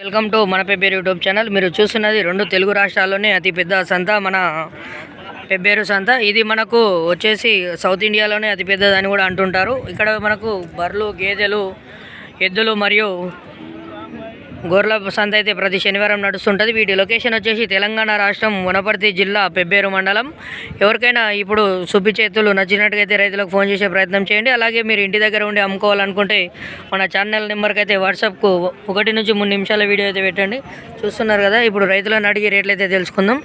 Welcome to మన Pebbair YouTube channel. మీరు చూస్తున్నది రెండు తెలుగు రాష్ట్రాల్లోనే అతిపెద్ద సంత మన పెబ్బేరు సంత. ఇది మనకు వచ్చేసి సౌత్ ఇండియాలోనే అతిపెద్దదని కూడా అంటుంటారు. ఇక్కడ మనకు బర్రెలు గేదెలు ఎద్దులు మరియు గొర్రెల సంత అయితే ప్రతి శనివారం నడుస్తుంటుంది. వీటి లొకేషన్ వచ్చేసి తెలంగాణ రాష్ట్రం వనపర్తి జిల్లా పెబ్బేరు మండలం. ఎవరికైనా ఇప్పుడు సుబ్బి చేతులు నచ్చినట్టుగా అయితే రైతులకు ఫోన్ చేసే ప్రయత్నం చేయండి. అలాగే మీరు ఇంటి దగ్గర ఉండి అమ్ముకోవాలనుకుంటే మన ఛానల్ నెంబర్కి అయితే వాట్సాప్కు ఒకటి నుంచి మూడు నిమిషాల వీడియో అయితే పెట్టండి. చూస్తున్నారు కదా ఇప్పుడు రైతులను అడిగి రేట్లు అయితే తెలుసుకుందాం.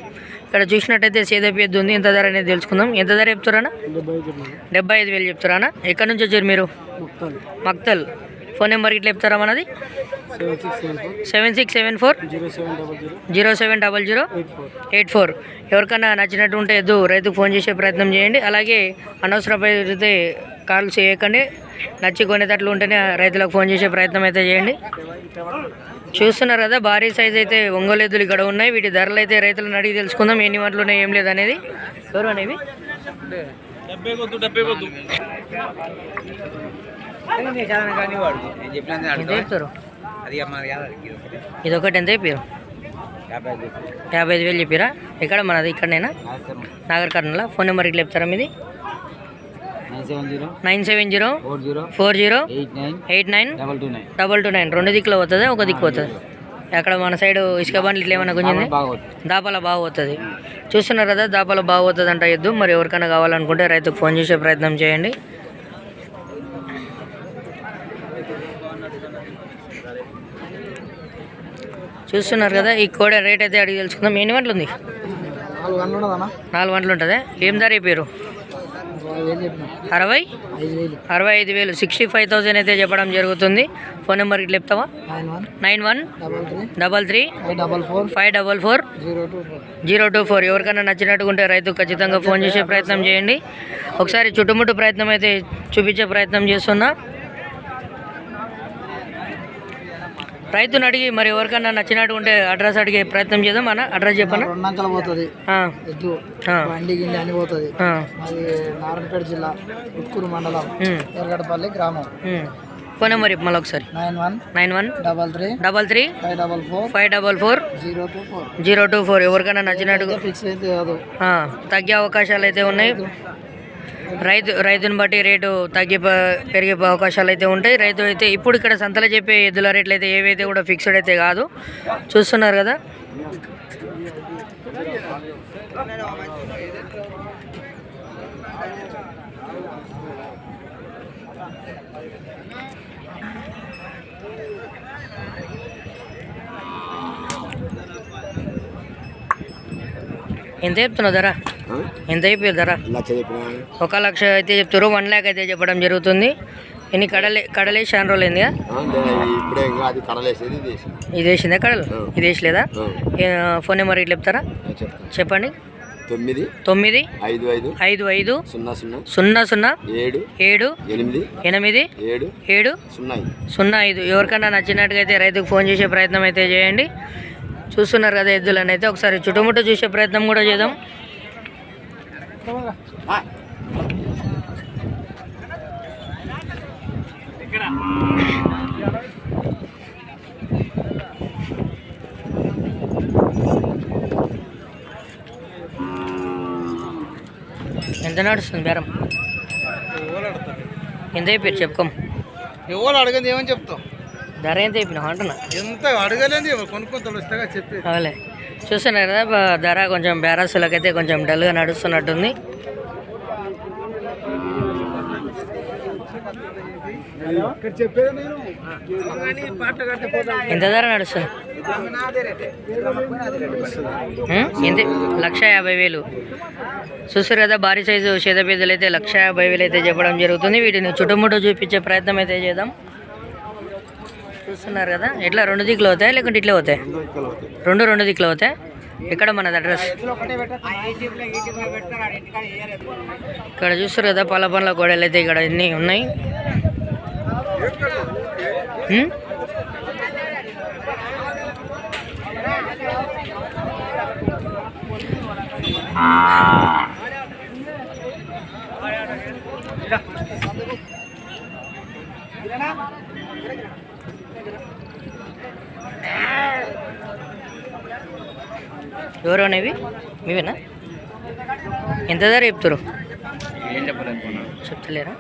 ఇక్కడ చూసినట్టయితే సేదపి ఎద్దు ఉంది. ఎంత ధర అనేది తెలుసుకుందాం. ఎంత ధర చెప్తారా డెబ్బై ఐదు వేలు చెప్తారా ఎక్కడి నుంచి వచ్చారు మీరు? మక్తల్. ఫోన్ నెంబర్ ఇట్లా చెప్తారా మనది? Seven six seven four zero seven double zero eight four. ఎవరికైనా నచ్చినట్టు ఉంటే ఎద్దు రైతుకు ఫోన్ చేసే ప్రయత్నం చేయండి. అలాగే అనవసరమైతే కాల్ చేయకండి. నచ్చి కొనేటట్లు ఉంటేనే రైతులకు ఫోన్ చేసే ప్రయత్నం అయితే చేయండి. చూస్తున్నారు కదా భారీ సైజ్ అయితే ఒంగోలు ఎద్దులు ఇక్కడ ఉన్నాయి. వీటి ధరలు అయితే రైతులను అడిగి తెలుసుకుందాం. ఎన్ని వాటిలో ఉన్నాయి ఏం లేదు అనేది. ఎవరు అనేవి ఇది. ఒకటి. ఎంత చెప్పారు? యాభై ఐదు వేలు చెప్పారా? ఎక్కడ మనది? ఇక్కడనేనా? నాగర్ కర్నూల? ఫోన్ నెంబర్ ఇట్లా చెప్తారా మీది? Nine seven zero. Four zero. Eight nine. Double two nine. రెండు దిక్కులో పోతుంది? ఒక దిక్కు పోతుంది? అక్కడ మన సైడ్ ఇసుక బండ్లు ఇట్లా ఏమైనా బాగోదు దాపాల బాగా పోతుంది. చూస్తున్నారు కదా దాపాల బాగా పోతుంది అంట ఎద్దు. మరి ఎవరికైనా కావాలనుకుంటే రైతుకు ఫోన్ చేసే ప్రయత్నం చేయండి. చూస్తున్నారు కదా ఈ కోడ రేట్ అయితే అడిగి తెలుసుకుందాం. ఎన్ని గంటలు ఉంది? నాలుగు గంటలు ఉంటుందా? ఏం ధర పేరు అరవై? అరవై ఐదు వేలు. సిక్స్టీ ఫైవ్ థౌసండ్ అయితే చెప్పడం జరుగుతుంది. ఫోన్ నెంబర్ ఇట్లా చెప్తావా? Nine one double three five double four zero two four ఎవరికైనా నచ్చినట్టుగా ఉంటే రైతు ఖచ్చితంగా ఫోన్ చేసే ప్రయత్నం చేయండి. ఒకసారి చుట్టుముట్టు ప్రయత్నం అయితే చూపించే ప్రయత్నం చేస్తున్నా. రైతుని అడిగి మరి ఎవరికైనా నచ్చినట్టు ఉంటే అడ్రస్ అడిగే ప్రయత్నం చేద్దాం. అన్న అడ్రస్ చెప్పనా? రెండంకల పోతుంది. బండి గిండి అని పోతుంది. అది నారాయణపేట జిల్లా ఉట్కూరు మండలం ఉమ్, ఎరగడపల్లి గ్రామం. ఫోన్ నెంబర్ చెప్పు మళ్ళీ ఒకసారి nine one nine one double three double three five double four five double four zero two four. Zero two four. ఎవరికైనా నచ్చినట్టుగా ఫిక్స్ అయితే తగ్గే అవకాశాలు అయితే ఉన్నాయి. రైతు రైతుని బట్టి రేటు తగ్గి పెరిగే అవకాశాలు అయితే ఉంటాయి. రైతు అయితే ఇప్పుడు ఇక్కడ సంతలో చెప్పే ఎద్దుల రేట్లు అయితే ఏవైతే కూడా ఫిక్స్డ్ అయితే కాదు. చూస్తున్నారు కదా? ఎంత చెప్తున్నావు ధర? ఎంత చెప్పారు ధర? ఒక లక్ష అయితే చెప్తారు వన్ ల్యాక్ అయితే చెప్పడం జరుగుతుంది. ఎన్ని కడలే కడలే చాలా రోజులు అయింది ఇప్పుడే ఇంకా అది కడలేసేది ఇది వేసింది. కడలు? ఇది వేసలేదా? ఫోన్ నెంబర్ ఇట్లా చెప్తారా? చెప్పండి. తొమ్మిది తొమ్మిది ఐదు ఐదు ఐదు ఐదు సున్నా సున్నా సున్నా సున్నా ఏడు ఏడు ఎనిమిది ఎనిమిది ఏడు ఏడు సున్నా ఐదు. సున్నా ఐదు. ఎవరికైనా నచ్చినట్టుగా అయితే రైతుకు ఫోన్ చేసే ప్రయత్నం అయితే చేయండి. చూస్తున్నారు కదా ఎద్దులని అయితే ఒకసారి చుట్టుముట్టు చూసే ప్రయత్నం కూడా చేద్దాం. ఎంత నడుస్తుంది బేరం ఎంత అయిపోయారు చెప్పుకోం. ఎవరు అడగంది ఏమని చెప్తాం ధర ఎంత అయిపోయినావు అంటున్నా. ఎంత అడగలేదు కొనుక్కొని తెలుస్తాగా చెప్పి అవలే. చూస్తున్నారు కదా ధర కొంచెం బేరాసులకైతే కొంచెం డల్గా నడుస్తున్నట్టుంది. ఎంత ధర నడుస్తుంది. ఎంత లక్ష యాభై వేలు. చూస్తారు కదా భారీ సైజు చేదపేదలు అయితే లక్ష యాభై వేలు అయితే చెప్పడం జరుగుతుంది. వీటిని చుట్టుముట్టు చూపించే ప్రయత్నం అయితే చేద్దాం. చూస్తున్నారు కదా? ఎట్లా? రెండు దిక్కులు అవుతాయి లేకుంటే ఇట్లా అవుతాయి రెండు రెండు దిక్కులు అవుతాయి ఇక్కడ మనది అడ్రస్? ఇక్కడ చూస్తారు కదా పళ్ళ పండ్ల గోడలు అయితే ఇక్కడ అన్నీ ఉన్నాయి? ఆ ఎవరు అనేవి? మీవేనా? ఎంత ధర చెప్తారు చెప్తలేరా?